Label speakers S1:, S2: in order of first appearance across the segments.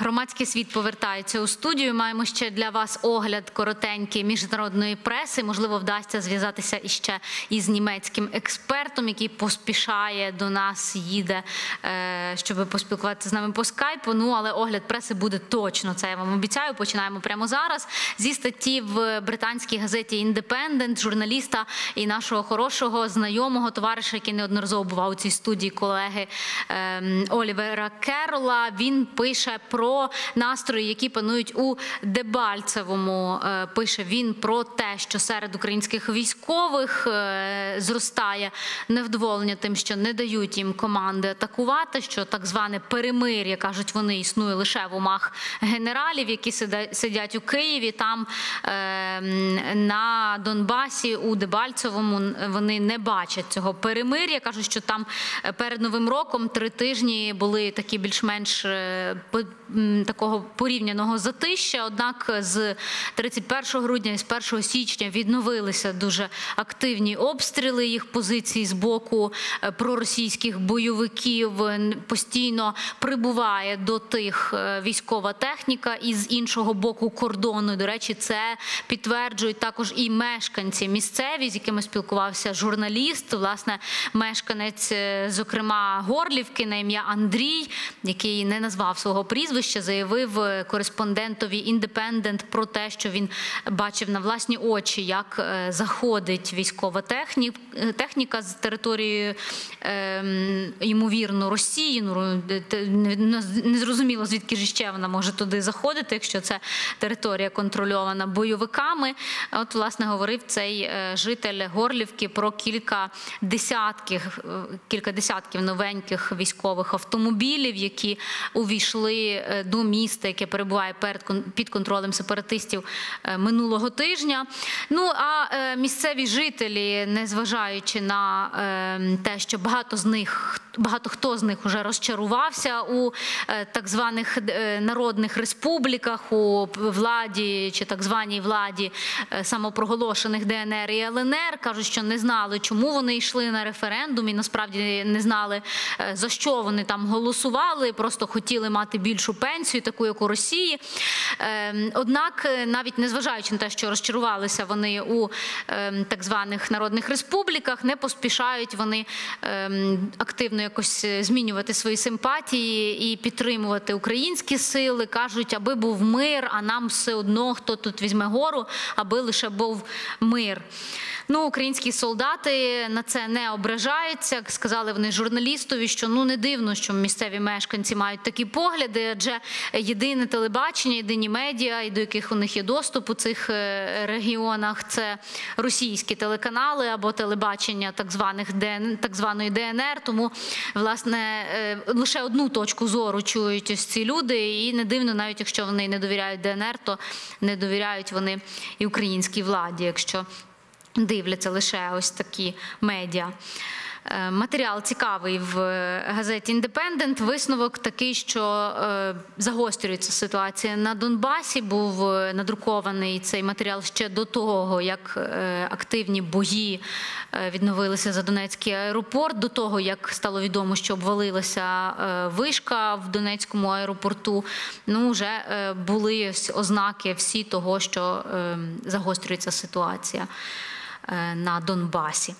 S1: Громадський світ повертається у студію. Маємо ще для вас огляд коротенький міжнародної преси. Можливо, вдасться зв'язатися іще із німецьким експертом, який поспішає до нас, їде, е, щоб поспілкуватися з нами по скайпу. Ну але огляд преси буде точно. Це я вам обіцяю. Починаємо прямо зараз. Зі статті в британській газеті Індепендент, журналіста і нашого хорошого знайомого товариша, який неодноразово бував у цій студії колеги ем, Олівера Керола. Він пише про настрої, які панують у Дебальцевому. Е, Пише він про те, що серед українських військових е, зростає невдоволення тим, що не дають їм команди атакувати. Що так зване перемир'я кажуть, вони існує лише в умах генералів, які сидять у Києві. Там е, на Донбасі у Дебальцевому вони не бачать цього перемир'я. кажуть, що там перед новим роком три тижні були такі більш-менш такого порівняного затища. Однак з 31 грудня і з 1 січня відновилися дуже активні обстріли їх позицій з боку е, проросійських бойовиків. Постійно прибуває до тих е, військова техніка і з іншого боку кордону. До речі, це підтверджують також і мешканці місцеві, з якими спілкувався журналіст. Власне, мешканець, е, зокрема, Горлівки на ім'я Андрій, який не назвав свого прізвища, заявив е, кореспондентові Індепендент про те, що він бачив на власні очі, як е, заходить військова техні- е, техніка з території ем, ймовірно Росії. Ну де- не- не- не зрозуміло, звідки ж ще вона може туди заходити, якщо це територія контрольована бойовиками. От, власне, говорив цей житель Горлівки про кілька десятків, кілька десятків новеньких військових автомобілів, які увійшли до міста, яке перебуває перед під контролем сепаратистів е, минулого тижня. Ну а е, місцеві жителі, незважаючи на е, те, що багато з них багато хто з них вже розчарувався у е, так званих е, народних республіках, у владі чи так званій владі е, самопроголошених ДНР і ЛНР, кажуть, що не знали, чому вони йшли на референдум, і насправді не знали е, за що вони там голосували, просто хотіли мати більшу пенсію, таку як у Росії. Ем, Однак, е, навіть незважаючи на те, що розчарувалися вони у ем, так званих народних республіках, не поспішають вони ем, активно якось е, змінювати свої симпатії і підтримувати українські сили. кажуть, аби був мир, а нам все одно хто тут візьме гору, аби лише був мир. Ну, українські солдати на це не ображаються. Сказали вони журналістові, що ну не дивно, що місцеві мешканці мають такі погляди, адже єдине телебачення, єдині медіа, і до яких у них є доступ у цих е, регіонах, це російські телеканали або телебачення так званих ДН, так званої ДНР. Тому власне е, лише одну точку зору чують ось ці люди, і не дивно, навіть якщо вони не довіряють ДНР, то не довіряють вони і українській владі, якщо дивляться лише ось такі медіа. Е, Матеріал цікавий в газеті Індепендент. Висновок такий, що е, загострюється ситуація на Донбасі. Був е, надрукований цей матеріал ще до того, як е, активні бої е, відновилися за Донецький аеропорт, до того як стало відомо, що обвалилася е, вишка в Донецькому аеропорту. Ну вже е, були ознаки всі того, що е, загострюється ситуація е, на Донбасі.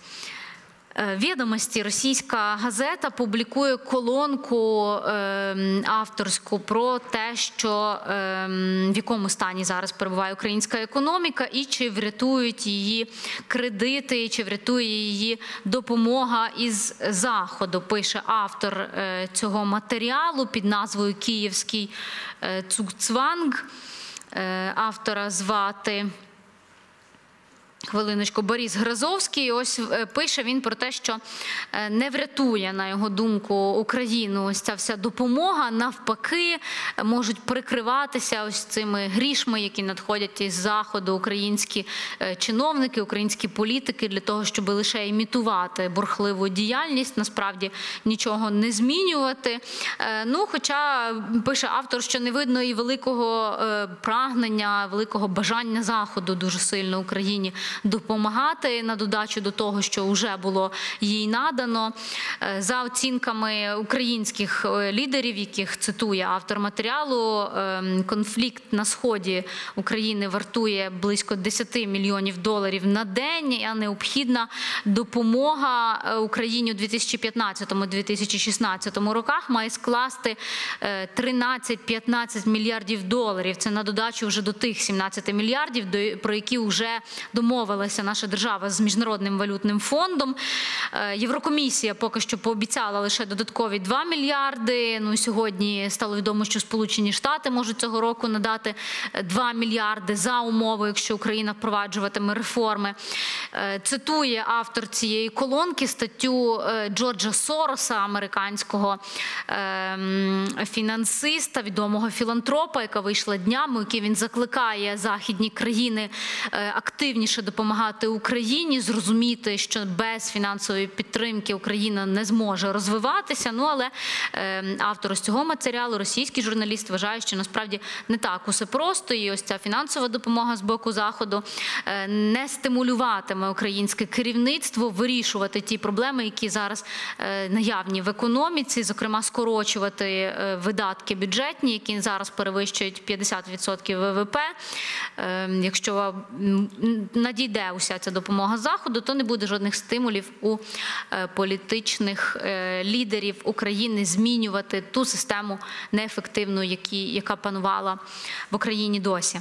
S1: Е, Відомості російська газета публікує колонку е, авторську про те, що е, в якому стані зараз перебуває українська економіка, і чи врятують її кредити, чи врятує її допомога із заходу. Пише автор е, цього матеріалу під назвою Київський е, цукцванг. Е, Автора звати. Хвилиночку, Борис Грозовський. Ось е, пише він про те, що е, не врятує, на його думку, Україну ось ця вся допомога. Навпаки, можуть прикриватися ось цими грішми, які надходять із заходу українські е, чиновники, українські політики для того, щоб лише імітувати бурхливу діяльність, насправді нічого не змінювати. Ну, хоча пише автор, що не видно і великого прагнення, великого бажання заходу дуже сильно Україні допомагати на додачу до того, що вже було їй надано. Е, За оцінками українських е, лідерів, яких цитує автор матеріалу, ем, конфлікт на сході України вартує близько 10 мільйонів доларів на день. А необхідна допомога е, Україні у 2015-2016 роках має скласти е, 13-15 мільярдів доларів. Це на додачу вже до тих 17 мільярдів, про які вже домовилася наша держава з міжнародним валютним фондом. Е, Єврокомісія поки що пообіцяла лише додаткові 2 мільярди. Ну сьогодні стало відомо, що Сполучені Штати можуть цього року надати е, 2 мільярди за умови, якщо Україна впроваджуватиме реформи. Е, Цитує автор цієї колонки статтю е, Джорджа Сороса, американського ем, фінансиста, відомого філантропа, яка вийшла днями, у якій він закликає західні країни е, активніше допомагати Україні, зрозуміти, що без фінансової підтримки Україна не зможе розвиватися. Ну але ем, автор з цього матеріалу, російський журналіст, вважає, що насправді не так усе просто, і ось ця фінансова допомога з боку заходу е, не стимулюватиме українське керівництво вирішувати ті проблеми, які зараз е, наявні в економіці, зокрема скорочувати е, видатки бюджетні, які зараз перевищують 50% ВВП. Е, Якщо м, надійде уся ця допомога заходу, то не буде жодних стимулів у е, політичних е, лідерів України змінювати ту систему неефективну, яка панувала в Україні досі.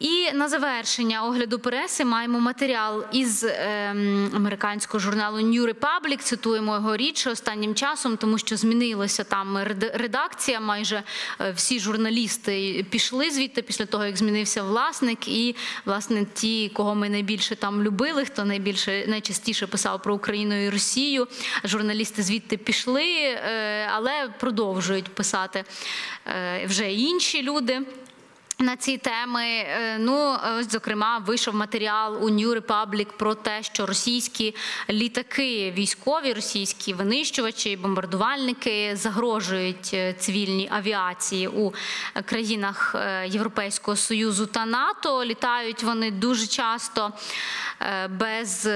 S1: І на завершення огляду преси маємо матеріал із ем, американського журналу New Republic. Цитуємо його річ останнім часом, тому що змінилася там редакція. Майже е, всі журналісти пішли звідти після того, як змінився власник. І власне ті, кого ми найбільше там любили, хто найбільше найчастіше писав про Україну і Росію. Журналісти звідти пішли, е, але продовжують писати е, вже інші люди. На ці теми, Е, ну зокрема, вийшов матеріал у New Republic про те, що російські літаки, військові, російські винищувачі, бомбардувальники загрожують е, цивільній авіації у країнах е, Європейського союзу та НАТО. Літають вони дуже часто е, без.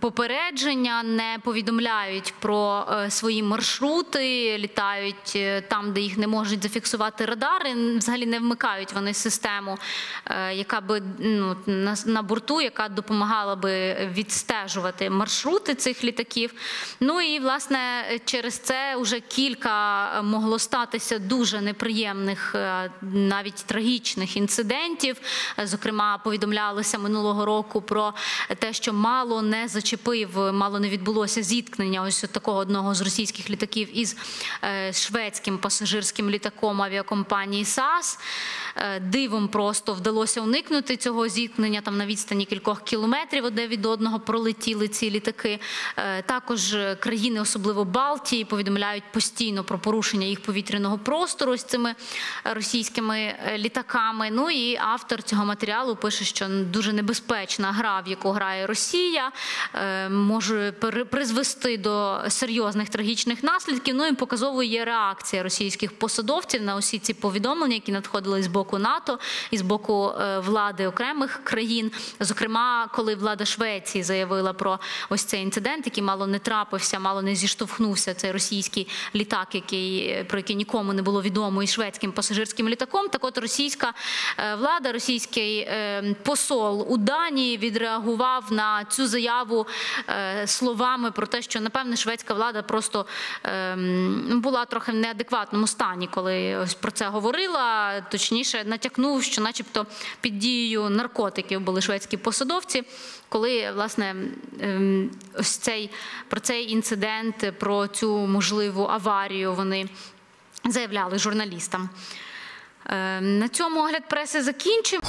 S1: Попередження не повідомляють про е, свої маршрути, літають е, там, де їх не можуть зафіксувати радари. Взагалі не вмикають вони систему, е, яка би ну, на, борту, яка допомагала би відстежувати маршрути цих літаків. Ну і власне через це вже кілька могло статися дуже неприємних, навіть трагічних інцидентів. Зокрема, повідомлялося минулого року про те, що мало не зачепив, мало не відбулося зіткнення ось такого одного з російських літаків із е, шведським пасажирським літаком авіакомпанії САС. Е, Дивом просто вдалося уникнути цього зіткнення. Там на відстані кількох кілометрів одне від одного пролетіли ці літаки. Е, Також країни, особливо Балтії, повідомляють постійно про порушення їх повітряного простору з цими російськими е, літаками. Ну і автор цього матеріалу пише, що дуже небезпечна гра, в яку грає Росія, може призвести до серйозних трагічних наслідків. Ну і показовою є реакція російських посадовців на усі ці повідомлення, які надходили з боку НАТО і з боку е, влади окремих країн. Зокрема, коли влада Швеції заявила про ось цей інцидент, який мало не трапився, мало не зіштовхнувся цей російський літак, який про який нікому не було відомо, із шведським пасажирським літаком. Так, от російська е, влада, російський е, посол у Данії відреагував на цю заяву е, словами про те, що напевне шведська влада просто е, була трохи в неадекватному стані, коли ось про це говорила. Точніше, натякнув, що, начебто, під дією наркотиків були шведські посадовці, коли власне ем, ось цей про цей інцидент, про цю можливу аварію вони заявляли журналістам. Ем, На цьому огляд преси закінчив.